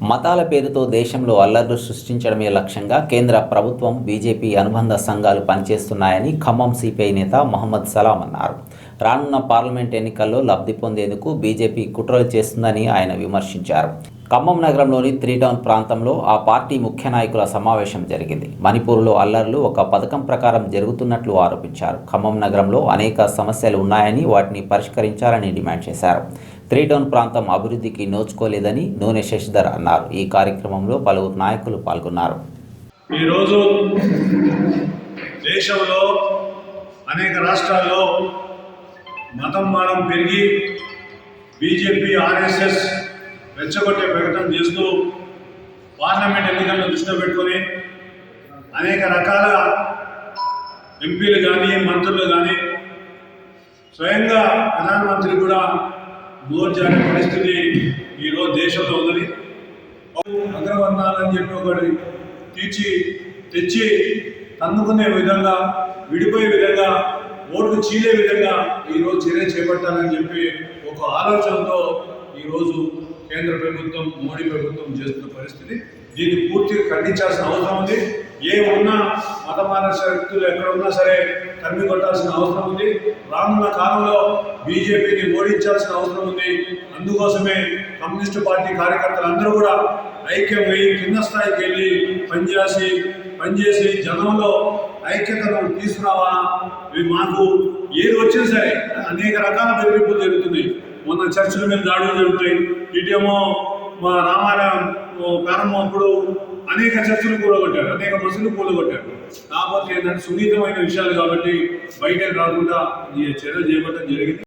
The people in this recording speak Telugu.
మతాల పేరుతో దేశంలో అల్లర్లు సృష్టించడమే లక్ష్యంగా కేంద్ర ప్రభుత్వం బీజేపీ అనుబంధ సంఘాలు పనిచేస్తున్నాయని ఖమ్మం సిపిఐ నేత మహమ్మద్ సలాం అన్నారు. రానున్న పార్లమెంట్ ఎన్నికల్లో లబ్ధి పొందేందుకు బీజేపీ కుట్రలు చేస్తుందని ఆయన విమర్శించారు. ఖమ్మం నగరంలోని త్రీ టౌన్ ప్రాంతంలో ఆ పార్టీ ముఖ్య నాయకుల సమావేశం జరిగింది. మణిపూర్లో అల్లర్లు ఒక పథకం ప్రకారం జరుగుతున్నట్లు ఆరోపించారు. ఖమ్మం నగరంలో అనేక సమస్యలు ఉన్నాయని వాటిని పరిష్కరించాలని డిమాండ్ చేశారు. త్రీ టౌన్ ప్రాంతం అభివృద్ధికి నోచుకోలేదని నూనె శశిధర్ అన్నారు. ఈ కార్యక్రమంలో పలువురు నాయకులు పాల్గొన్నారు. ఈరోజు దేశంలో అనేక రాష్ట్రాల్లో మతం మానం పెరిగి బీజేపీ ఆర్ఎస్ఎస్ రెచ్చగొట్టే ప్రకటన చేస్తూ పార్లమెంట్ ఎన్నికలను దృష్టిలో పెట్టుకొని అనేక రకాల ఎంపీలు కానీ మంత్రులు కానీ స్వయంగా ప్రధానమంత్రి కూడా నోరు పరిస్థితి ఈరోజు దేశంలో ఉన్నది. అగ్రవర్ణాలని చెప్పి ఒకటి తీర్చి తెచ్చి తన్నుకునే విధంగా విడిపోయే విధంగా ఓట్లు చీలే విధంగా ఈరోజు చర్య చేపట్టాలని చెప్పి ఒక ఆలోచనతో ఈరోజు కేంద్ర ప్రభుత్వం మోడీ ప్రభుత్వం చేస్తున్న పరిస్థితి. దీన్ని పూర్తిగా ఖండించాల్సిన అవసరం ఉంది. ఏ ఉన్నా మతమాన శక్తులు ఎక్కడ ఉన్నా సరే తరిమి కొట్టాల్సిన అవసరం ఉంది. రానున్న కాలంలో బీజేపీని ఓడించాల్సిన అవసరం ఉంది. అందుకోసమే కమ్యూనిస్టు పార్టీ కార్యకర్తలు అందరూ కూడా ఐక్యమై కింద స్థాయికి వెళ్ళి పనిచేసి పనిచేసి జనంలో ఐక్యతను తీసుకురావా ఇవి మాకు ఏది వచ్చినా సరే అనేక రకాల బెదిరింపులు జరుగుతున్నాయి. మొన్న చర్చల మీద దాడులు జరుగుతాయి. ఇటేమో మా రామాలయం ఓ ప్రారంభం అప్పుడు అనేక చర్చలు కూడగొట్టారు అనేక బస్సులు కూడగొట్టారు కాకపోతే ఏంటంటే సున్నితమైన విషయాలు కాబట్టి బయటకు రాకుండా ఈ చర్యలు చేపట్టడం జరిగింది.